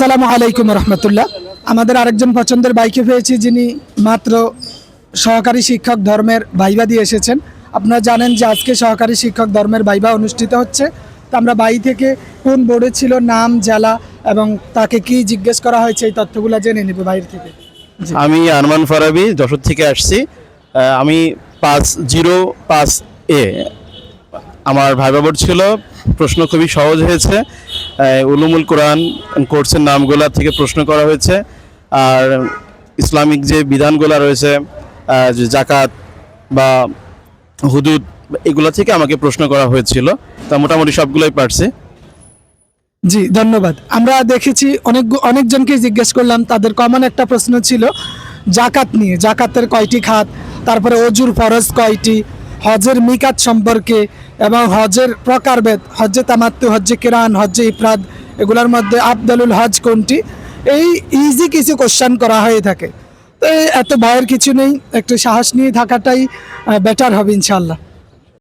আসসালামু আলাইকুম রহমতুল্লাহ। আমাদের আরেকজন পছন্দের বাইকে পেয়েছি যিনি মাত্র সহকারী শিক্ষক ধর্মের ভাইবা দিয়ে এসেছেন। আপনারা জানেন যে আজকে সহকারী শিক্ষক ধর্মের ভাইবা অনুষ্ঠিত হচ্ছে। তো আমরা বাই থেকে কোন বোর্ডে ছিল, নাম, জেলা এবং তাকে কি জিজ্ঞেস করা হয়েছে এই তথ্যগুলো জেনে নেবে বাইরে থেকে। আমি আরমান ফারাবি, যশোর থেকে আসছি। আমি পাঁচ জিরো পাঁচ এ। আমার ভাইবা বোর্ড ছিল। প্রশ্ন খুবই সহজ হয়েছে। উলুমুল কোরআন কোর্সের নামগুলা থেকে প্রশ্ন করা হয়েছে। আর ইসলামিক যে বিধানগুলো রয়েছে যে জাকাত বা হুদুদ, এগুলা থেকে আমাকে প্রশ্ন করা হয়েছিল। তা মোটামুটি সবগুলোই পারছি। জি, ধন্যবাদ। আমরা দেখেছি অনেক অনেকজনকে জিজ্ঞেস করলাম, তাদের কমন একটা প্রশ্ন ছিল জাকাত নিয়ে জাকাতের কয়টি খাত, তারপরে অজুর ফরজ কয়টি, হজের মিকাত সম্পর্কে এবং হজের প্রকারভেদ, হজ্জে তামাত্তু, হজ্জে কিরান, হজ্জে ইফরাদ, এগুলোর মধ্যে আবদালুল হজ কোনটি? এই ইজি কিছু কোশ্চান করা হয়ে থাকে। তো এত ভয়ের কিছু নেই, একটু সাহস নিয়ে থাকাটাই বেটার হবে ইনশাল্লাহ